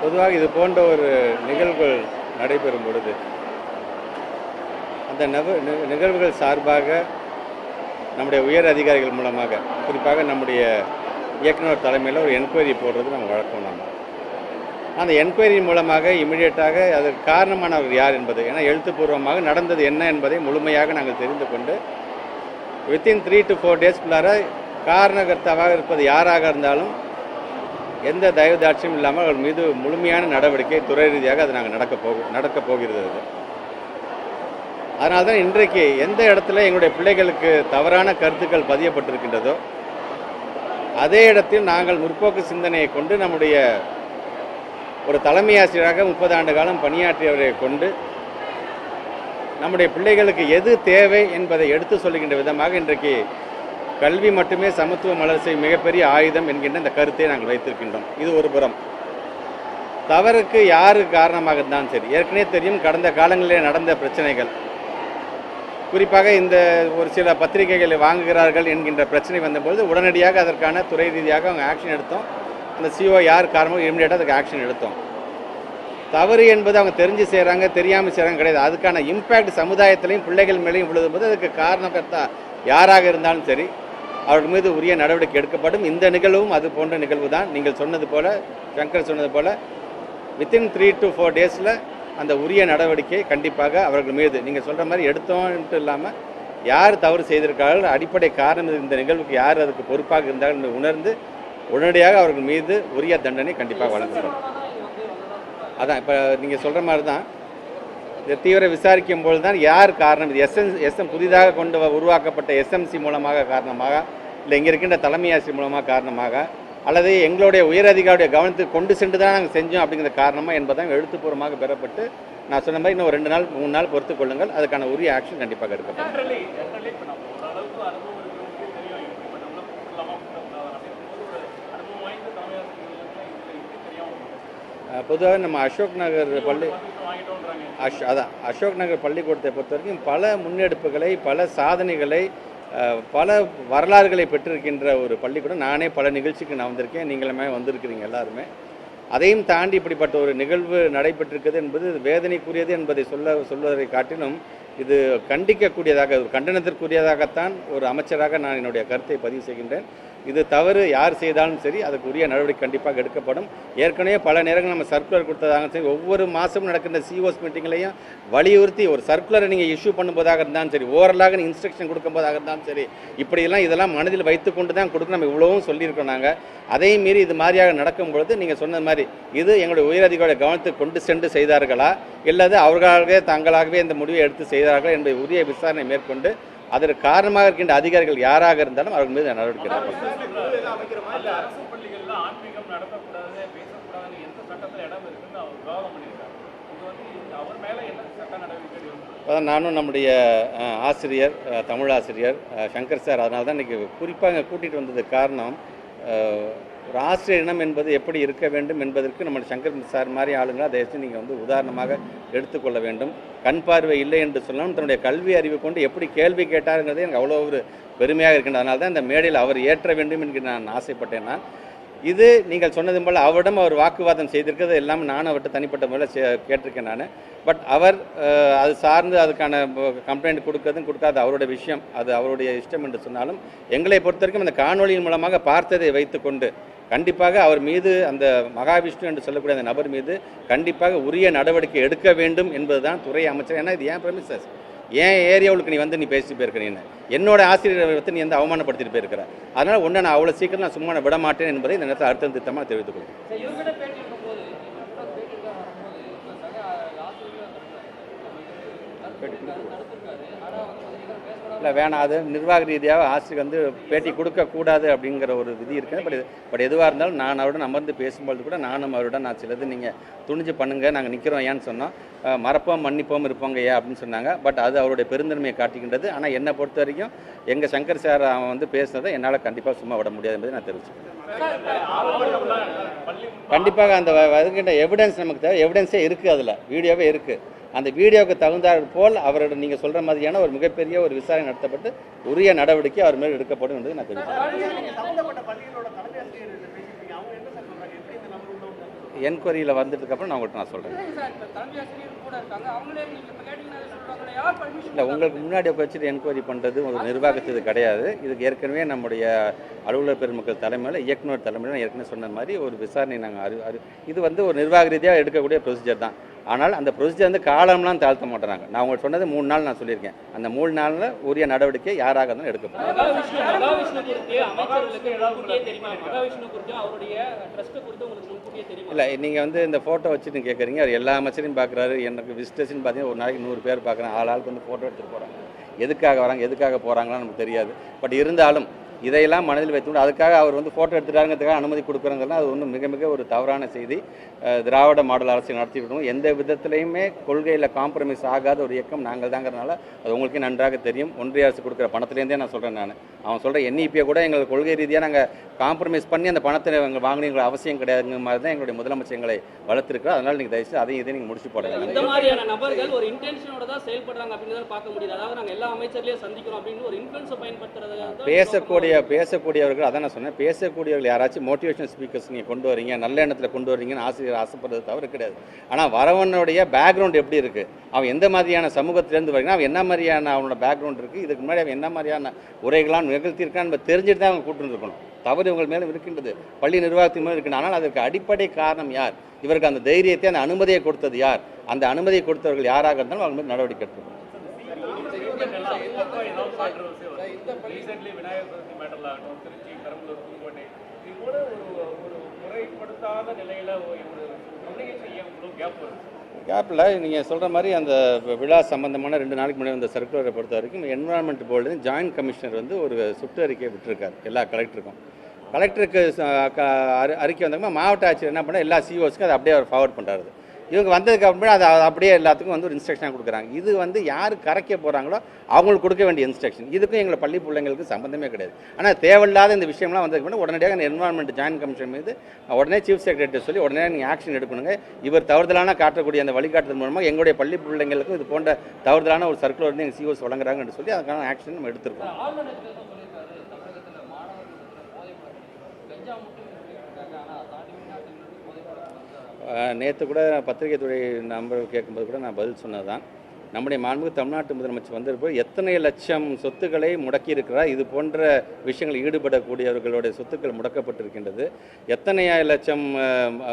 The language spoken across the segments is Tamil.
பொதுவாக இது போன்ற ஒரு நிகழ்வுகள் நடைபெறும் பொழுது அந்த நிகழ்வுகள் சார்பாக நம்முடைய உயர் அதிகாரிகள் மூலமாக குறிப்பாக நம்முடைய இயக்குனர் தலைமையில் ஒரு என்கொயரி போடுறது நம்ம வழக்கம் நம்ம அந்த என்கொயரி மூலமாக இமிடியேட்டாக அதற்கு காரணமானவர் யார் என்பது ஏன்னா எழுத்துப்பூர்வமாக நடந்தது என்ன என்பதை முழுமையாக நாங்கள் தெரிந்து கொண்டு வித்தின் த்ரீ டு ஃபோர் டேஸ்க்குள்ளார காரணகர்த்தாவாக இருப்பது யாராக இருந்தாலும் எந்த தயவு தாட்சியும் இல்லாமல் அவர் மீது முழுமையான நடவடிக்கை துறை ரீதியாக அது நாங்கள் நடக்க போக நடக்க போகிறது அது. அதனால தான் இன்றைக்கு எந்த இடத்துல எங்களுடைய பிள்ளைகளுக்கு தவறான கருத்துக்கள் பதியப்பட்டிருக்கின்றதோ அதே இடத்தில் நாங்கள் முற்போக்கு சிந்தனையை கொண்டு நம்முடைய ஒரு தலைமை ஆசிரியராக முப்பது ஆண்டு காலம் பணியாற்றியவரை கொண்டு நம்முடைய பிள்ளைகளுக்கு எது தேவை என்பதை எடுத்து சொல்லுகின்ற விதமாக இன்றைக்கு கல்வி மட்டுமே சமத்துவ வளர்ச்சி மிகப்பெரிய ஆயுதம் என்கின்ற இந்த கருத்தை நாங்கள் வைத்திருக்கின்றோம். இது ஒரு புறம். தவறுக்கு யாரு காரணமாக இருந்தாலும் சரி. ஏற்கனவே தெரியும் கடந்த காலங்களிலே நடந்த பிரச்சனைகள். குறிப்பாக இந்த ஒரு சில பத்திரிகைகளை வாங்குகிறார்கள் என்கின்ற பிரச்சனை வந்தபொழுது உடனடியாக அதற்கான துறை ரீதியாக அவங்க ஆக்ஷன் எடுத்தோம். அந்த சிஓ யார் காரணமோ இமீடியட்டாக அதுக்கு ஆக்ஷன் எடுத்தோம். தவறு என்பது அவங்க தெரிஞ்சு செய்கிறாங்க தெரியாமல் செய்கிறாங்க கிடையாது. அதுக்கான இம்பேக்ட் சமுதாயத்திலையும் பிள்ளைகள் மேலேயும் விழுதும்போது அதுக்கு காரணகர்த்தா யாராக இருந்தாலும் சரி அவர்கள் மீது உரிய நடவடிக்கை எடுக்கப்படும். இந்த நிகழ்வும் அது போன்ற நிகழ்வு தான் நீங்கள் சொன்னது போல சங்கர் சொன்னது போல வித்தின் த்ரீ டு ஃபோர் டேஸில் அந்த உரிய நடவடிக்கை கண்டிப்பாக அவர்கள் மீது நீங்கள் சொல்கிற மாதிரி எடுத்தோன்ட்டு இல்லாமல் யார் தவறு செய்திருக்கார்கள் அடிப்படை காரணம் இந்த நிகழ்வுக்கு யார் அதுக்கு பொறுப்பாக இருந்தார்கள் உணர்ந்து உடனடியாக அவர்கள் மீது உரிய தண்டனை கண்டிப்பாக வழங்கப்படும். அதான் இப்போ நீங்கள் சொல்கிற மாதிரி தான் இதை தீவிர விசாரிக்கும் பொழுது தான் யார் காரணம்? இது எஸ்என் எஸ்எம் புதிதாக கொண்டு வ- உருவாக்கப்பட்ட எஸ்எம்சி மூலமாக காரணமாக இல்லை இங்கே இருக்கின்ற தலைமை ஆசிரியர் மூலமாக காரணமாக அல்லது எங்களுடைய உயரதிகாரியுடைய கவனத்துக்கு கொண்டு சென்று தான் நாங்கள் செஞ்சோம் அப்படிங்கிற காரணமாக என்பதான் எழுத்துப்பூர்வமாக பெறப்பட்டு நான் சொன்ன மாதிரி இன்னும் ரெண்டு நாள் மூணு நாள் பொறுத்து கொள்ளுங்கள். அதுக்கான உரிய ஆக்ஷன் கண்டிப்பாக எடுக்கப்படும். நம்ம பொதுவாக நம்ம அசோக் நகர் பள்ளி அஷ் அதான் அசோக் நகர் பள்ளிக்கூடத்தை பொறுத்த வரைக்கும் பல முன்னெடுப்புகளை பல சாதனைகளை பல வரலாறுகளை பெற்றிருக்கின்ற ஒரு பள்ளிக்கூடம். நானே பல நிகழ்ச்சிக்கு நான் வந்திருக்கேன். நீங்களுமே வந்திருக்கிறீங்க எல்லாருமே. அதையும் தாண்டி இப்படிப்பட்ட ஒரு நிகழ்வு நடைபெற்றிருக்கிறது என்பது வேதனைக்குரியது என்பதை சொல்ல சொல்வதை காட்டிலும் இது கண்டிக்கக்கூடியதாக ஒரு கண்டனத்திற்குரியதாகத்தான் ஒரு அமைச்சராக நான் என்னுடைய கருத்தை பதிவு செய்கின்றேன். இது தவறு யார் செய்தாலும் சரி அதுக்குரிய நடவடிக்கை கண்டிப்பாக எடுக்கப்படும். ஏற்கனவே பல நேரங்கள் நம்ம சர்க்குலர் கொடுத்ததாக சரி ஒவ்வொரு மாதமும் நடக்கின்ற சிஓஸ் மீட்டிங்லையும் வலியுறுத்தி ஒரு சர்க்குலரை நீங்கள் இஷ்யூ பண்ணும்போதாக இருந்தாலும் சரி ஓரலாக இன்ஸ்ட்ரக்ஷன் கொடுக்கும்போதாக இருந்தாலும் சரி இப்படியெல்லாம் இதெல்லாம் மனதில் வைத்துக்கொண்டு தான் கொடுக்க நம்ம இவ்வளவும் சொல்லியிருக்கோம் நாங்கள் அதையும் மீறி இது மாதிரியாக நடக்கும் பொழுது நீங்கள் சொன்ன மாதிரி இது எங்களுடைய உயரதிகாரியோட கவனத்துக்கு கொண்டு சென்று செய்தார்களா? இல்லது அவர்களாகவே தாங்களாகவே இந்த முடிவை எடுத்து செய்தார்களா என்பதை உரிய விசாரணை மேற்கொண்டு அதற்கு காரணமாக இருக்கின்ற அதிகாரிகள் யாராக இருந்தாலும் அவர்கள் மீது நடவடிக்கை அதான் நானும் நம்முடைய ஆசிரியர் தமிழ் ஆசிரியர் சங்கர் சார் அதனால தான் இன்னைக்கு குறிப்பாக கூட்டிகிட்டு வந்தது காரணம் ஒரு ஆசிரியர் இனம் என்பது எப்படி இருக்க வேண்டும் என்பதற்கு நம்ம சங்கர் சார் மாதிரி ஆளுங்களை அதை நீங்கள் வந்து உதாரணமாக எடுத்துக்கொள்ள வேண்டும். கண் பார்வை இல்லை என்று சொன்னாலும் தன்னுடைய கல்வி அறிவு கொண்டு எப்படி கேள்வி கேட்டாருங்கிறது எனக்கு அவ்வளோ ஒரு பெருமையாக இருக்கின்றது. அதனால தான் இந்த மேடையில் அவர் ஏற்ற வேண்டும் என்று நான் ஆசைப்பட்டேன் நான் இது நீங்கள் சொன்னது போல் அவரிடம் அவர் வாக்குவாதம் செய்திருக்கிறது. எல்லாமே நானும் அவர்கிட்ட தனிப்பட்ட முறையில் சே- கேட்டிருக்கேன் நான். பட் அவர் அது சார்ந்து அதுக்கான கம்ப்ளைண்ட் கொடுக்கறதும் கொடுக்காத அவருடைய விஷயம் அது அவருடைய இஷ்டம் என்று சொன்னாலும் எங்களை பொறுத்த வரைக்கும் அந்த காணொளியின் மூலமாக பார்த்ததை வைத்துக்கொண்டு கண்டிப்பாக அவர் மீது அந்த மகாவிஷ்ணு என்று சொல்லக்கூடிய அந்த நபர் மீது கண்டிப்பாக உரிய நடவடிக்கை எடுக்க வேண்டும் என்பதுதான் துறை அமைச்சர். ஏன்னா இது ஏன் பிரமிசஸ் ஏன் ஏரியாவுக்கு நீ வந்து நீ பேசி போயிருக்க நீ என்னோட ஆசிரியரை வந்து நீ வந்து அவமானப்படுத்திட்டு போயிருக்கிற. அதனால் உன்னை நான் அவ்வளோ சீக்கிரம் நான் சும்மா விட மாட்டேன் என்பதை இந்த நேரத்தில் அர்த்தம் திட்டமாக தெரிவித்துக் கொள்கிறேன். பேட்டி இல்லை வேணாம். அது நிர்வாக ரீதியாக ஆசிரியர் வந்து பேட்டி கொடுக்கக்கூடாது அப்படிங்கிற ஒரு விதி இருக்குது பட் பட் எதுவாக இருந்தாலும் நான் அவருடன் அமர்ந்து பேசும்பொழுது கூட நானும் அவருடன் நான் சிலது நீங்கள் துணிஞ்சு பண்ணுங்கள் நாங்கள் நிற்கிறோம் ஏன்னு சொன்னோம். மறப்போம் மன்னிப்போம் இருப்போங்க ஏன் அப்படின்னு சொன்னாங்க. பட் அது அவருடைய பெருந்தன்மையை காட்டுகின்றது. ஆனால் என்னை பொறுத்த வரைக்கும் எங்கள் சங்கர் சார் அவன் வந்து பேசுனதை என்னால் கண்டிப்பாக சும்மா விட முடியாது என்பதை நான் தெரிவிச்சுக்கிறேன். கண்டிப்பாக அந்த வ- எவிடன்ஸ் நமக்கு தேவை. எவிடன்ஸே இருக்குது அதில். வீடியோவே இருக்குது அந்த வீடியோவுக்கு தகுந்தாற் போல் அவரோட நீங்கள் சொல்கிற மாதிரியான ஒரு மிகப்பெரிய ஒரு விசாரணை நடத்தப்பட்டு உரிய நடவடிக்கை அவர் மேல் எடுக்கப்படும் என்பதை நான் தெரிவிக்கிறேன். என்கொயரியில் வந்ததுக்கப்புறம் நான் உங்கள்கிட்ட நான் சொல்கிறேன் இல்லை உங்களுக்கு முன்னாடி வச்சுட்டு என்கொயரி பண்ணுறது ஒரு நிர்வாகத்துக்கு கிடையாது. இதுக்கு ஏற்கனவே நம்முடைய அலுவலர் பெருமக்கள் தலைமையில் இயக்குனர் தலைமையில் ஏற்கனவே சொன்ன மாதிரி ஒரு விசாரணை நாங்கள் அறி இது வந்து ஒரு நிர்வாக ரீதியாக எடுக்கக்கூடிய ப்ரொசீஜர் தான். ஆனால் அந்த ப்ரொசீஜர் வந்து காலம்லாம் தாழ்த்த மாட்டேறாங்க. நான் உங்களுக்கு சொன்னது மூணு நாள் நான் சொல்லியிருக்கேன். அந்த மூணு நாளில் உரிய நடவடிக்கை யாராக இருந்தாலும் தெரியுமா? இல்லை நீங்கள் வந்து இந்த ஃபோட்டோ வச்சுட்டு கேட்குறீங்க அவர் எல்லா அமைச்சரையும் பார்க்குறாரு எனக்கு விசிட்டர்ஸ்னு பார்த்தீங்கன்னா ஒரு நாளைக்கு நூறு பேர் பார்க்குறேன் ஆள் ஆளுக்கு வந்து ஃபோட்டோ எடுத்துகிட்டு போகிறாங்க எதுக்காக வராங்க எதுக்காக போகிறாங்களான்னு நமக்கு தெரியாது. பட் இருந்தாலும் இதையெல்லாம் மனதில் வைத்துக்கொண்டு அதுக்காக அவர் வந்து ஃபோட்டோ எடுத்துட்டாருங்கிறதுக்காக அனுமதி கொடுக்குறாங்கன்னா அது ஒன்றும் மிக மிக ஒரு தவறான செய்தி. திராவிட மாடல் அரசு நடத்திவிடணும் எந்த விதத்துலையுமே கொள்கையில் காம்ப்ரமைஸ் ஆகாத ஒரு இயக்கம் நாங்கள் தாங்கிறனால அது உங்களுக்கே நன்றாக தெரியும். ஒன்றிய அரசு கொடுக்குற பணத்துலேருந்தே நான் சொல்கிறேன் நான். அவன் சொல்கிற என்இபியை கூட எங்களுக்கு கொள்கை ரீதியாக நாங்கள் காம்ப்ரமைஸ் பண்ணி அந்த பணத்தை எங்கள் அவசியம் கிடையாதுங்கிற மாதிரி தான் எங்களுடைய முதலமைச்சர் எங்களை வளர்த்துருக்கோம் அதனால் நீங்கள் தயவுசெய்து அதையும் இதையும் நீங்கள் முடிச்சு போட இந்த மாதிரியான நபர்கள் ஒரு இன்டென்ஷனோட தான் செயல்படுறாங்க அப்படின்னு பார்க்க முடியுது. அதாவது நாங்க எல்லா அமைச்சர்லயும் சந்திக்கிறோம் அப்படின்னு ஒரு இன்ஃபுளுன்ஸை பயன்படுத்துறது பேசக்கூடிய பேசக்கூடியவர்கள் அதான் நான் சொன்னேன் பேசக்கூடியவர்கள் யாராச்சும் மோட்டிவேஷனல் ஸ்பீக்கர்ஸ் நீங்கள் கொண்டு வரீங்க நல்ல எண்ணத்தில் கொண்டு வரீங்கன்னு ஆசிரியர் ஆசைப்படுறது தவறு கிடையாது. ஆனால் வரவனுடைய பேக்ரவுண்ட் எப்படி இருக்குது அவன் எந்த மாதிரியான சமூகத்திலேருந்து வரீங்கன்னா அவன் என்ன மாதிரியான அவனோட பேக்ரவுண்ட் இருக்குது இதுக்கு முன்னாடி அவன் என்ன மாதிரியான உரைகளாம் நிகழ்த்தியிருக்கான்னு நம்ம தெரிஞ்சுட்டு தான் அவன் கூட்டிருந்துருக்கணும் தவறு இவங்கள் மேலும் இருக்கின்றது பள்ளி நிர்வாகத்தின் மேலும் இருக்கின்றது ஆனால் அதற்கு அடிப்படை காரணம் யார் இவருக்கு அந்த தைரியத்தை அந்த அனுமதியை கொடுத்தது யார் அந்த அனுமதியை கொடுத்தவர்கள் யாராக இருந்தாலும் அவங்க மீது நடவடிக்கை எடுத்துக்கணும் முறைப்படுத்தாத நிலையில ஒரு செய்ய கேப் வருது கேப்பில் நீங்கள் சொல்கிற மாதிரி அந்த விழா சம்பந்தமான ரெண்டு நாளைக்கு முன்னாடி அந்த சர்க்குலரை பொறுத்த வரைக்கும் என்வரான்மெண்ட் போர்டு ஜாயின்ட் கமிஷனர் வந்து ஒரு சுற்றறிக்கையை விட்டுருக்காரு எல்லா கலெக்டருக்கும் கலெக்டருக்கு அறிக்கை வந்தாங்க மாவட்ட ஆட்சியர் என்ன பண்ணால் எல்லா சிஓஸ்க்கும் அதை அப்படியே அவர் ஃபார்வர்ட் பண்ணுறாரு இவங்க வந்ததுக்கு அப்புறம் அது அப்படியே எல்லாத்துக்கும் வந்து ஒரு இன்ஸ்ட்ரக்ஷனாக கொடுக்குறாங்க. இது வந்து யார் கரைக்க போகிறாங்களோ அவங்களுக்கு கொடுக்க வேண்டிய இன்ஸ்ட்ரக்ஷன் இதுக்கும் எங்களை பள்ளி பிள்ளைங்களுக்கு சம்மந்தமே கிடையாது. ஆனால் தேவையில்லாத இந்த விஷயம்லாம் வந்ததுக்கு முன்னாடி உடனடியாக அந்த என்வரான்மெண்ட் கமிஷன் மீது உடனே சீஃப் செக்ரட்டரி சொல்லி உடனே நீங்கள் ஆக்ஷன் எடுக்கணுங்க. இவர் தவறுதலான காட்டக்கூடிய அந்த வழிகாட்டுதல் மூலமாக எங்களுடைய பள்ளி பிள்ளைங்களுக்கும் இது போன்ற தவறுதலான ஒரு சர்க்குலர் வந்து எங்கள் சிஓஸ் வழங்குறாங்கன்னு சொல்லி அதுக்கான ஆக்ஷன் நம்ம எடுத்திருக்கோம். நேற்று கூட பத்திரிகை துறை நம்பர் கேட்கும்போது கூட நான் பதில் சொன்னது தான் நம்முடைய மாண்புமிகு தமிழ்நாட்டு முதலமைச்சர் வந்திருப்போம் எத்தனை லட்சம் சொத்துக்களை முடக்கி இருக்கிறார் இது போன்ற விஷயங்களில் ஈடுபடக்கூடியவர்களுடைய சொத்துக்கள் முடக்கப்பட்டிருக்கின்றது. எத்தனை லட்சம்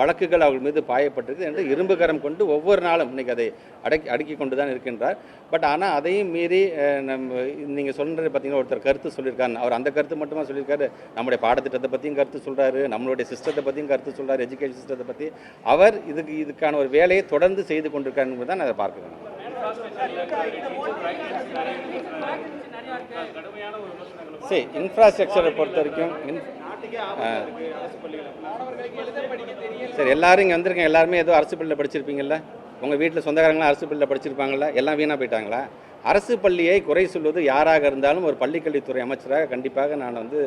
வழக்குகள் அவர்கள் மீது பாயப்பட்டிருக்கு என்று இரும்பு கரம் கொண்டு ஒவ்வொரு நாளும் இன்றைக்கி அதை அடக்கி அடுக்கி கொண்டு தான் இருக்கின்றார். பட் ஆனால் அதையும் மீறி நம்ம நீங்கள் சொல்கிறது பார்த்தீங்கன்னா ஒருத்தர் கருத்து சொல்லியிருக்காரு அவர் அந்த கருத்து மட்டுமா சொல்லியிருக்காரு? நம்முடைய பாடத்திட்டத்தை பற்றியும் கருத்து சொல்கிறாரு நம்மளுடைய சிஸ்டத்தை பற்றியும் கருத்து சொல்கிறார் எஜுகேஷன் சிஸ்டத்தை பற்றி அவர் இதுக்கு இதுக்கான ஒரு வேலையை தொடர்ந்து செய்து கொண்டிருக்காருங்கிறது என்பது தான் அதை பார்க்குறேன் சரி இன்ஃப்ராஸ்ட்ரக்சரை பொறுத்த வரைக்கும் சரி எல்லாரும் இங்கே வந்திருக்கேன் எல்லாருமே ஏதோ அரசு பள்ளியில் படிச்சிருப்பீங்கல்ல? உங்கள் வீட்டில் சொந்தக்காரங்களாம் அரசு பள்ளியில் படிச்சிருப்பாங்கல்ல? எல்லாம் வீணாக போயிட்டாங்களா? அரசு பள்ளியை குறை சொல்வது யாராக இருந்தாலும் ஒரு பள்ளிக்கல்வித்துறை அமைச்சராக கண்டிப்பாக நான் வந்து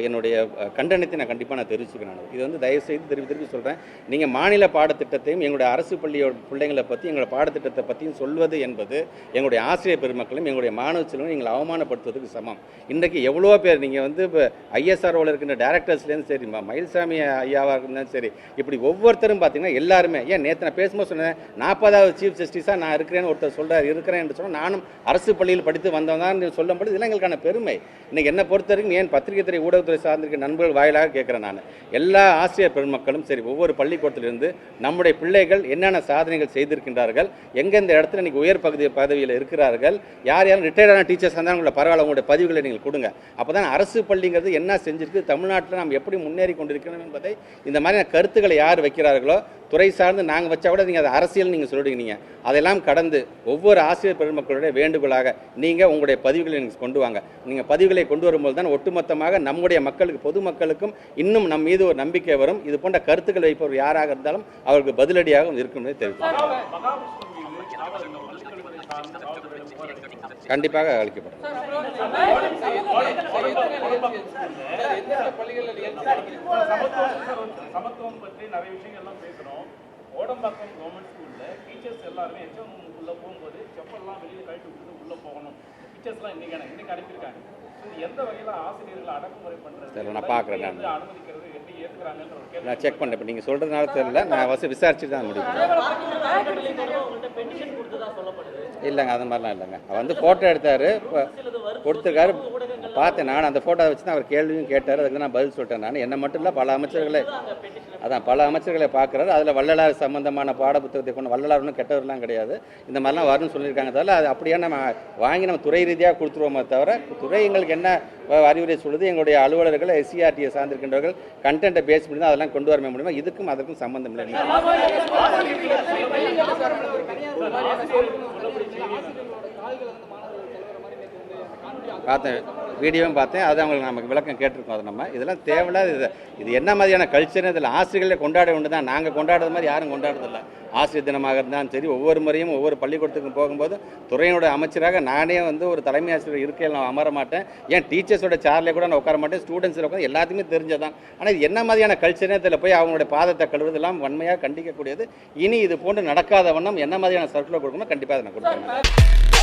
என்னுடைய கண்டனத்தை நான் கண்டிப்பாக நான் தெரிவிச்சுக்கிறேன் நான். இது வந்து தயவு செய்து திருப்பி திருப்பி சொல்கிறேன் நீங்கள் மாநில பாடத்திட்டத்தையும் எங்களுடைய அரசு பள்ளியோட பிள்ளைங்களை பற்றி எங்களோட பாடத்திட்டத்தை பற்றியும் சொல்வது என்பது எங்களுடைய ஆசிரியர் பெருமக்களும் எங்களுடைய மாணவ செல்வம் எங்களை அவமானப்படுத்துவதற்கு சமம் இன்றைக்கு எவ்வளோ பேர் நீங்கள் வந்து இப்போ ஐஎஸ்ஆர்ஓவில் இருக்கின்ற டேரக்டர்ஸ்லேருந்து சரி மயில்சாமி ஐயாவாக இருந்தாலும் சரி இப்படி ஒவ்வொருத்தரும் பார்த்தீங்கன்னா எல்லாருமே ஏன் நேற்று நான் பேசும்போது சொன்னேன் நாற்பதாவது சீஃப் ஜஸ்டிஸாக நான் இருக்கிறேன்னு ஒருத்தர் சொல்கிறார் இருக்கிறேன் என்று சொன்னால் நானும் அரசு பள்ளியில் படித்து வந்தவன் தான் சொல்லும்போது இதெல்லாம் எங்களுக்கான பெருமை. இன்னைக்கு என்னை பொறுத்த வரைக்கும் ஏன் பத்திரிகை துறை ஊடகத்துறை சார்ந்திருக்க நண்பர்கள் வாயிலாக கேட்குறேன் நான். எல்லா ஆசிரியர் பெருமக்களும் சரி ஒவ்வொரு பள்ளிக்கூடத்திலிருந்து நம்முடைய பிள்ளைகள் என்னென்ன சாதனைகள் செய்திருக்கின்றார்கள் எங்கெந்த இடத்துல இன்றைக்கி உயர் பகுதி பதவியில் இருக்கிறார்கள் யார் யாரும் ரிட்டையர்டான டீச்சர்ஸ் இருந்தாலும் உங்களை பரவாயில்ல உங்களுடைய பதிவுகளை நீங்கள் கொடுங்க. அப்போ தான் அரசு பள்ளிங்கிறது என்ன செஞ்சிருக்கு தமிழ்நாட்டில் நாம் எப்படி முன்னேறி கொண்டிருக்கணும் என்பதை இந்த மாதிரியான கருத்துக்களை யார் வைக்கிறார்களோ துறை சார்ந்து நாங்கள் வச்சா கூட நீங்கள் அதை அரசியல் நீங்கள் சொல்லிடுங்க நீங்கள் அதெல்லாம் கடந்து ஒவ்வொரு ஆசிரியர் பெருமக்களுடைய வேண்டுகோளாக நீங்கள் உங்களுடைய பதிவுகளை நீங்கள் கொண்டு வாங்க. நீங்கள் பதிவுகளை கொண்டு வரும்போது தான் ஒட்டுமொத்தமாக நம்முடைய மக்களுக்கு பொதுமக்களுக்கும் இன்னும் நம் மீது ஒரு நம்பிக்கை வரும். இது போன்ற கருத்துக்கள் வைப்பவர் யாராக இருந்தாலும் அவருக்கு பதிலடியாக இருக்கும் என்பதை தெரிவிக்கும் கண்டிப்பாக அளிக்கப்படும். சார் அப்புறம் எந்தெந்த பள்ளிகளில் சமத்துவம் பற்றி நிறைய விஷயங்கள்லாம் பேசுகிறோம் ஓடம்பாக்கம் கவர்மெண்ட் ஸ்கூலில் டீச்சர்ஸ் எல்லாருமே எச்எம் உள்ள போகும்போது செப்பல்லாம் வெளியில் கழட்டி விட்டுட்டு உள்ளே போகணும். டீச்சர்ஸ்லாம் இன்னைக்கு இன்னைக்கு அனுப்பியிருக்காங்க. எந்த வகையில் ஆசிரியர்களை அடக்குமுறை பண்ணுறது சரி, நான் பார்க்குறேன் நான். அனுமதிக்கிறது? எப்படி ஒரு கேள்வி. நான் செக் பண்ணேன் இப்போ நீங்கள் சொல்கிறதுனால தெரியல. நான் வசதி விசாரிச்சுட்டு தான் முடியும் இல்லைங்க அது மாதிரிலாம் இல்லைங்க. அவர் வந்து ஃபோட்டோ எடுத்தார். கொடுத்துருக்காரு. பார்த்தேன். நான் அந்த ஃபோட்டோ வச்சு தான் அவர் கேள்வியும் கேட்டார். அதுக்கு நான் பதில் சொல்லிட்டேன். நான் என்ன மட்டும் இல்லை பல அமைச்சர்களை அதான் பல அமைச்சர்களை பார்க்குறாரு. அதில் வள்ளலார் சம்பந்தமான பாட புத்தகத்தை கொண்டு வள்ளலார் ஒன்றும் கெட்டவர்லாம் கிடையாது. இந்த மாதிரிலாம் வரும்னு சொல்லியிருக்காங்க தவிர அது அப்படியே நம்ம வாங்கி நம்ம துறை ரீதியாக கொடுத்துருவோமே தவிர துறை எங்களுக்கு என்ன அறிவுரை சொல்லுது எங்களுடைய அலுவலர்கள் எஸ்சிஆர்டியை சார்ந்திருக்கின்றவர்கள் கண்டென்ட்டை பேஸ் பண்ணி தான் அதெல்லாம் கொண்டு வரமே முடியுமா? இதுக்கும் அதற்கும் சம்மந்தம் இல்லை. பார்த்தேன் வீடியோவும் பார்த்தேன் அது அவங்களுக்கு நமக்கு விளக்கம் கேட்டிருக்கோம் அது நம்ம. இதெல்லாம் தேவையில்லாத இது. இது என்ன மாதிரியான கல்ச்சர் இதில் ஆசிரியர்களை கொண்டாட உண்டு தான் நாங்கள் கொண்டாடுறது மாதிரி யாரும் கொண்டாடுறதில்ல. ஆசிரியர் தினமாக இருந்தாலும் சரி ஒவ்வொரு முறையும் ஒவ்வொரு பள்ளிக்கூடத்துக்கும் போகும்போது துறையினுடைய அமைச்சராக நானே வந்து ஒரு தலைமை ஆசிரியர் இருக்கையில் நான் அமர மாட்டேன். ஏன் டீச்சர்ஸோட சார்லேயே கூட நான் உட்கார மாட்டேன். ஸ்டூடெண்ட்ஸில் உட்காந்து எல்லாத்துக்குமே தெரிஞ்சதான் ஆனால் இது என்ன மாதிரியான கல்ச்சரே இதில் போய் அவங்களுடைய பாதத்தை கழுவுறதெல்லாம் வன்மையாக கண்டிக்கக்கூடியது. இனி இது போன்று நடக்காத வண்ணம் என்ன மாதிரியான சர்க்குலர் கொடுக்கணும் கண்டிப்பாக அதை நான் கொடுப்பேன்